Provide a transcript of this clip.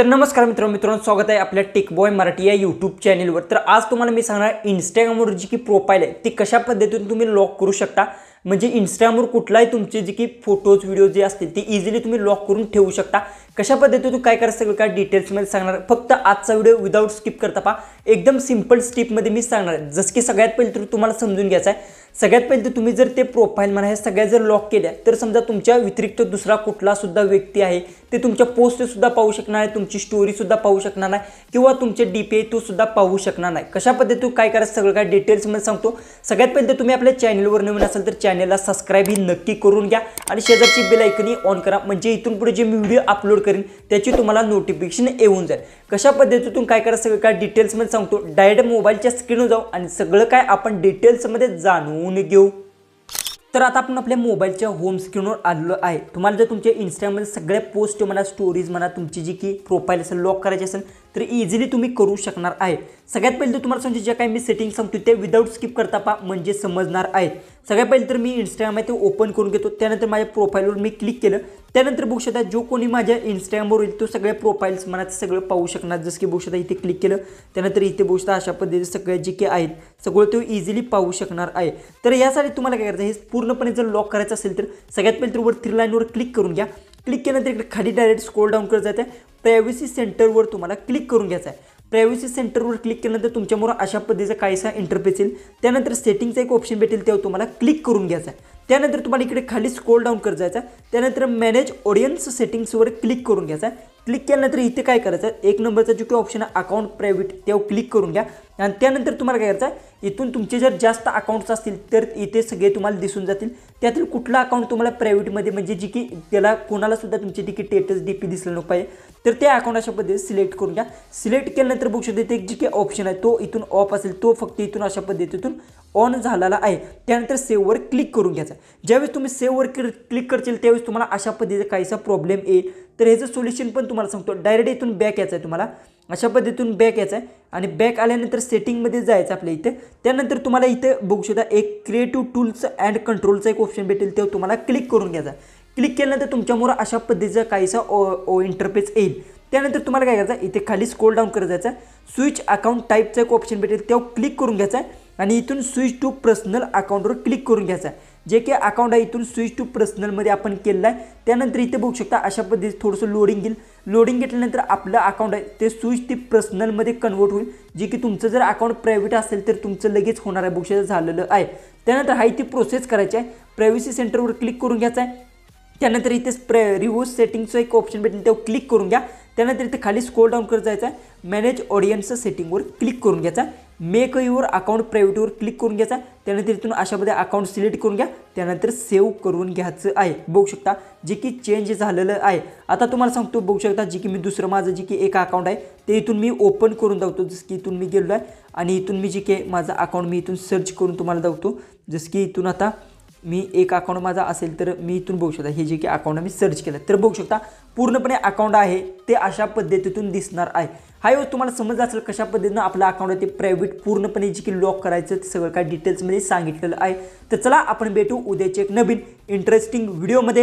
तर नमस्कार मित्रांनो मित्रांनो स्वागत आहे आपल्या टेकबॉय मराठी या यूट्यूब चॅनेलवर तर आज तुम्हाला मी सांगणार इंस्टाग्रामवर जी की प्रोफाईल आहे ती कशा पद्धतीने तुम्ही लॉक करू शकता? म्हणजे इंस्टाग्रामवर कुठलाही तुमचे जे की फोटोज व्हिडिओ जे असतील ते इझिली तुम्ही लॉक करून ठेवू शकता. कशा पद्धतीने काय करायचं सगळं काय डिटेल्समध्ये सांगणार फक्त आजचा व्हिडिओ विदाऊट स्किप करता पहा. एकदम सिंपल स्टेपमध्ये मी सांगणार आहे. जसं की सगळ्यात पहिले तर तुम्हाला समजून घ्यायचं आहे. सगळ्यात पहिले तुम्ही जर ते प्रोफाईल म्हणा हे सगळ्या जर लॉक केल्या तर समजा तुमच्या व्यतिरिक्त दुसरा कुठला सुद्धा व्यक्ती आहे ते तुमच्या पोस्ट सुद्धा पाहू शकणार आहे तुमची स्टोरी सुद्धा पाहू शकणार नाही किंवा तुमचे डी पी तो सुद्धा पाहू शकणार नाही. कशा पद्धतीने काय करायचं सगळं काय डिटेल्समध्ये सांगतो. सगळ्यात पहिले तुम्ही आपल्या चॅनलवर नवीन असाल तर चॅनलला सबस्क्राईब ही नक्की करून घ्या आणि शेजारची बेल ऐकनी ऑन करा. म्हणजे इथून पुढे जे मी व्हिडिओ अपलोड करेन त्याची तुम्हाला नोटिफिकेशन येऊन जाईल. कशा पद्धतीतून काय करायचं सगळं काय डिटेल्समध्ये सांगतो. डायरेक्ट मोबाईलच्या स्क्रीनवर जाऊ आणि सगळं काय आपण डिटेल्समध्ये होऊन घेऊ. तर आता आपण आपल्या मोबाईलच्या होम स्क्रीनवर आलेलो आहे. तुम्हाला जर तुमच्या इंस्टाग्राममध्ये सगळ्या पोस्ट म्हणा स्टोरीज म्हणा तुमची जी की प्रोफाईल असेल लॉक करायची असेल तर इझिली तुम्ही करू शकणार आहे. सगळ्यात पहिले तर तुम्हाला सांगतो जे काही मी सेटिंग सांगतो ते विदाऊट स्किप करता पा म्हणजे समजणार आहेत सगळ्यात पहिले तर मी इंस्टाग्राम आहे ते ओपन करून घेतो. त्यानंतर माझ्या प्रोफाईलवर मी क्लिक केलं. त्यानंतर बघू शकता जो कोणी माझ्या इंस्टाग्रामवर येईल तो सगळ्या प्रोफाईल्स मला सगळं पाहू शकणार. जसं की बघू शकता इथे क्लिक केलं. त्यानंतर इथे बघू शकता अशा पद्धतीचे सगळे जे काही आहेत सगळं तो इझिली पाहू शकणार आहे. तर यासाठी तुम्हाला काय करायचं हे पूर्णपणे जर लॉक करायचं असेल तर सगळ्यात पहिले तर वर थ्री लाईनवर क्लिक करून घ्या. क्लिक केल्यानंतर इकडे खाली डायरेक्ट स्क्रोल डाऊन करत जाते. आहे प्रायव्हसी सेंटरवर तुम्हाला क्लिक करून घ्यायचं आहे. प्रायव्हसी सेंटरवर क्लिक केल्यानंतर तुमच्यामुळं अशा पद्धतीचा काहीसा इंटरफेस येईल. त्यानंतर सेटिंगचा एक ऑप्शन भेटेल तेव्हा तुम्हाला क्लिक करून घ्यायचा आहे. त्यानंतर तुम्हाला इकडे खाली स्क्रोल डाऊन करत जायचा त्यानंतर मॅनेज ऑडियन्स सेटिंग्सवर क्लिक करून घ्यायचा आहे. क्लिक केल्यानंतर इथे काय करायचं एक नंबरचा जो काही ऑप्शन आहे अकाउंट प्रायव्हेट त्यावर क्लिक करून घ्या. आणि त्यानंतर तुम्हाला काय करायचं आहे? इथून तुमचे जर जास्त अकाउंट्स असतील तर इथे सगळे तुम्हाला दिसून जातील. त्यातील कुठला अकाउंट तुम्हाला प्रायव्हेटमध्ये म्हणजे जी की त्याला कोणालासुद्धा तुमची ती की टेटस डी पी दिसलं नको पाहिजे तर त्या अकाउंट अशा पद्धतीने सिलेक्ट करून घ्या. सिलेक्ट केल्यानंतर बघू शकते इथे एक जी काही ऑप्शन आहे तो इथून ऑफ असेल तो फक्त इथून अशा पद्धतीतून ऑन झालेला आहे त्यानंतर सेव्हवर क्लिक करून घ्यायचा. ज्यावेळेस तुम्ही सेव्हवर क्लिक करशील त्यावेळेस तुम्हाला अशा पद्धतीचा काहीसा प्रॉब्लेम येईल. तर ह्याचं सोल्युशन पण तुम्हाला सांगतो. डायरेक्ट इथून बॅक यायचं आहे तुम्हाला. अशा पद्धतीतून बॅक यायचं आहे. आणि बॅक आल्यानंतर सेटिंगमध्ये जायचं आपल्या इथे. त्यानंतर तुम्हाला इथे बघू शकता एक क्रिएटिव्ह टूल्स अँड कंट्रोलचं एक ऑप्शन भेटेल. तेव्हा तुम्हाला क्लिक करून घ्यायचा क्लिक केल्यानंतर तुमच्यामुळं अशा पद्धतीचा काहीसा ओ ओ इंटरफेस येईल. त्यानंतर तुम्हाला काय करायचं इथे खाली स्क्रोल डाऊन करत जायचं स्विच अकाउंट टाईपचं एक ऑप्शन भेटेल. तेव्हा क्लिक करून घ्यायचा आहे. आणि इथून स्विच टू पर्सनल अकाउंटवर क्लिक करून घ्यायचा आहे. जे काही अकाउंट आहे इथून स्विच टू पर्सनलमध्ये आपण केलेलं आहे. त्यानंतर इथे बघू शकता अशा पद्धतीने थोडंसं लोडिंग येईल. लोडिंग घेतल्यानंतर आपलं अकाउंट आहे ते स्विच ते पर्सनलमध्ये कन्वर्ट होईल. जे की तुमचं जर अकाउंट प्रायव्हेट असेल तर तुमचं लगेच होणार आहे. बघू झालेलं आहे. त्यानंतर हा ती प्रोसेस करायची आहे. प्रायव्हसी सेंटरवर क्लिक करून घ्यायचं आहे. त्यानंतर इथे प्र रिव्होर्स सेटिंगचं एक ऑप्शन भेटेल. तेव्हा क्लिक करून घ्या. त्यानंतर इथे खाली स्क्रोल डाऊन करत जायचं आहे मॅनेज ऑडियन्स सेटिंगवर क्लिक करून घ्यायचा. मेक युअर अकाउंट प्रायव्हेटवर क्लिक करून घ्यायचा. त्यानंतर इथून अशामध्ये अकाउंट सिलेक्ट करून घ्या. त्यानंतर सेव्ह करून घ्यायचं आहे. बघू शकता जे की चेंज झालेलं आहे. आता तुम्हाला सांगतो बघू शकता जे की मी दुसरं माझं जे की एक अकाउंट आहे ते इथून मी ओपन करून दावतो जसं की इथून मी गेलो आहे आणि इथून मी जे की माझं अकाउंट मी इथून सर्च करून तुम्हाला दावतो जसं की इथून आता मी एक अकाउंट माझा असेल तर मी इथून बघू शकता. हे जे की अकाउंट मी सर्च केलं. तर बघू शकता पूर्णपणे अकाउंट आहे ते अशा पद्धतीतून दिसणार आहे. हा योग तुम्हाला समज असेल कशा पद्धतीनं आपलं अकाउंट आहे ते प्रायव्हेट पूर्णपणे जे की लॉक करायचं ते सगळं काय डिटेल्समध्ये सांगितलेलं आहे. तर चला आपण भेटू उद्याचे एक नवीन इंटरेस्टिंग व्हिडिओमध्ये